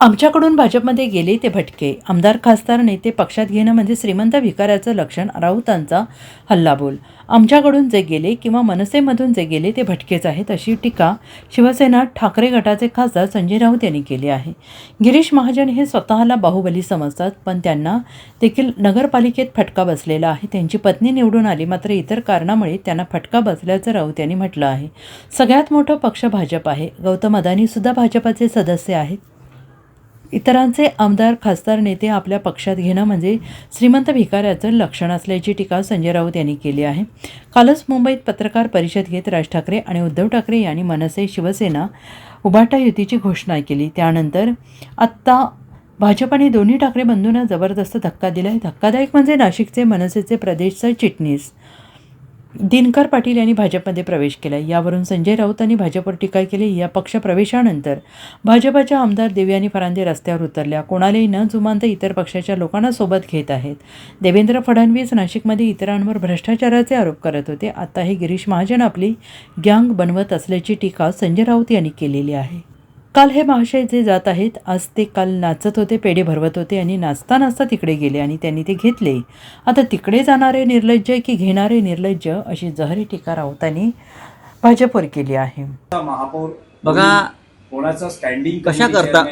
आमच्याकडून भाजपमध्ये गेले ते भटके. आमदार खासदार नेते पक्षात घेणं म्हणजे श्रीमंत भिकाऱ्याचं लक्षण राऊतांचा हल्लाबोल. आमच्याकडून जे गेले किंवा मनसेमधून जे गेले ते भटकेच आहेत अशी टीका शिवसेना ठाकरे गटाचे खासदार संजय राऊत यांनी केली आहे. गिरीश महाजन हे स्वतःला बाहुबली समजतात पण त्यांना देखील नगरपालिकेत फटका बसलेला आहे. त्यांची पत्नी निवडून आली मात्र इतर कारणामुळे त्यांना फटका बसल्याचं राऊत यांनी म्हटलं आहे. सगळ्यात मोठं पक्ष भाजप आहे. गौतम अदानीसुद्धा भाजपाचे सदस्य आहेत. इतरांचे आमदार खासदार नेते आपल्या पक्षात घेणं म्हणजे श्रीमंत भिकाऱ्याचं लक्षण असल्याची टीका संजय राऊत यांनी केली आहे. कालच मुंबईत पत्रकार परिषद घेत राज ठाकरे आणि उद्धव ठाकरे यांनी मनसे शिवसेना उभाटा युतीची घोषणा केली. त्यानंतर आत्ता भाजपाने दोन्ही ठाकरे बंधूंना जबरदस्त धक्का दिला आहे धक्कादायक म्हणजे नाशिकचे मनसेचे प्रदेश चिटणीस दिनकर पाटील यांनी भाजपमध्ये प्रवेश केला. यावरून संजय राऊत यांनी भाजपवर टीका केली. या पक्षप्रवेशानंतर भाजपाच्या आमदार देवयानी फरांदे रस्त्यावर उतरल्या. कोणालाही न जुमानता इतर पक्षाच्या लोकांना सोबत घेत आहेत. देवेंद्र फडणवीस नाशिकमध्ये इतरांवर भ्रष्टाचाराचे आरोप करत होते. आता हे गिरीश महाजन आपली गँग बनवत असल्याची टीका संजय राऊत यांनी केलेली आहे. काल हे महाशय जे जात आहेत आज ते काल नाचत होते पेढे भरवत होते आणि नाचता नाचता तिकडे गेले आणि त्यांनी ते घेतले आता तिकडे जाणारे निर्लज्ज की घेणारे निर्लज्ज अशी जहरी टीका राऊतांनी भाजपवर केली आहे महापौर बघा, कोणाचा स्टँडिंग कशा करता?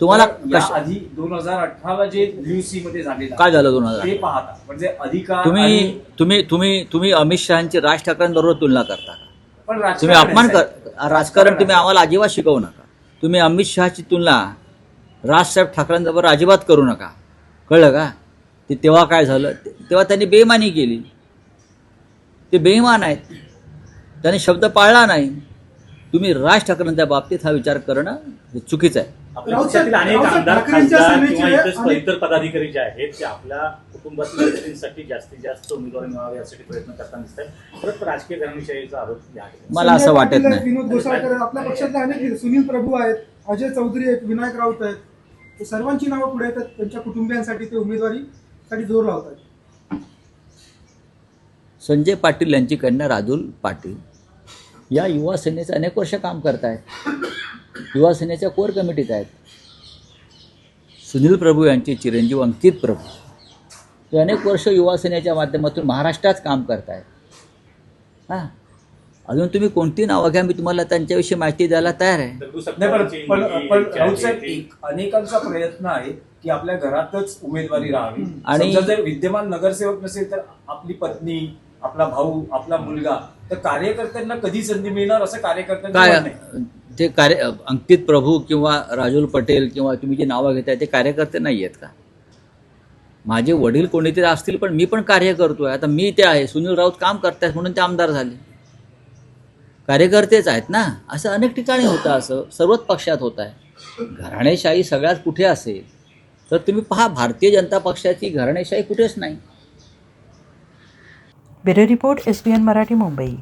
तुम्हाला आधी दोन हजार अठराला जे सी मध्ये झालेलं काय झालं दोन हजार ते पाहता म्हणजे अधिकार तुम्ही तुम्ही तुम्ही तुम्ही अमित शहाची राज ठाकरेंबरोबर तुलना करता? पण तुम्ही अपमान. कर राजकारण तुम्ही आम्हाला अजिबात शिकवू नका तुम्ही अमित शहाची तुलना राजसाहेब ठाकरेंबरोबर अजिबात करू नका. कळलं का? ते तेव्हा काय झालं? तेव्हा त्यांनी बेमानी केली. ते बेमान आहेत. त्यांनी शब्द पाळला नाही. तुम्ही राज ठाकरेंच्या बाबतीत हा विचार करणं हे चुकीचं आहे. आपल्या पक्षातील अनेक आमदार खासदार किंवा इतर पदाधिकारी जे आहेत ते आपल्या कुटुंबातील व्यक्तींसाठी जास्तीत जास्त उमेदवार मिळावे यासाठी प्रयत्न करताना दिसत आहेत परत राजकीय घराण्याविषयीचा आरोप आहे मला असं वाटत नाही. विनोद गोसाळकर आपल्या पक्षातले अनेक. सुनील प्रभू आहेत अजय चौधरी आहेत विनायक राऊत आहेत. हे सर्वांची नावं पुढे येतात त्यांच्या कुटुंबियांसाठी ते उमेदवारीसाठी जोर लावतात. संजय पाटील यांची कन्या राजूल पाटील या युवा सेनेचे अनेक वर्ष काम करत आहेत युवा सेनेच्या कोर कमिटीत आहेत. सुनील प्रभू यांचे चिरंजीव अंकित प्रभू. ते अनेक वर्ष युवा सेनेच्या माध्यमातून महाराष्ट्रात काम करत आहेत हां? अजून तुम्ही कोणती नावं घ्या मी तुम्हाला त्यांच्याविषयी माहिती द्यायला तयार आहे. पण अनेकांचा प्रयत्न आहे की आपल्या घरातच उमेदवारी राहावी. आणि- जर विद्यमान नगरसेवक नसेल तर आपली पत्नी आपला भाऊ आपला मुलगा तर कार्यकर्त्यांना कधी संधी मिळणार असं आहे. ते कार्य अंकित प्रभू किंवा राजूल पटेल किंवा तुम्ही जी नावं घेताय ते कार्यकर्ते नाही आहेत का? माझे वडील कोणीतरी असतील पण मी पण कार्य करतो आहे आता मी ते आहे सुनील राऊत काम करतायत म्हणून ते आमदार झाले. कार्यकर्तेच आहेत ना? असं अनेक ठिकाणी होतं असं. सर्वच पक्षात होत आहे. घराणेशाही सगळ्यात कुठे असेल तर तुम्ही पहा भारतीय जनता पक्षाची घराणेशाही कुठेच नाही. Bureau report S B N Marathi Mumbai.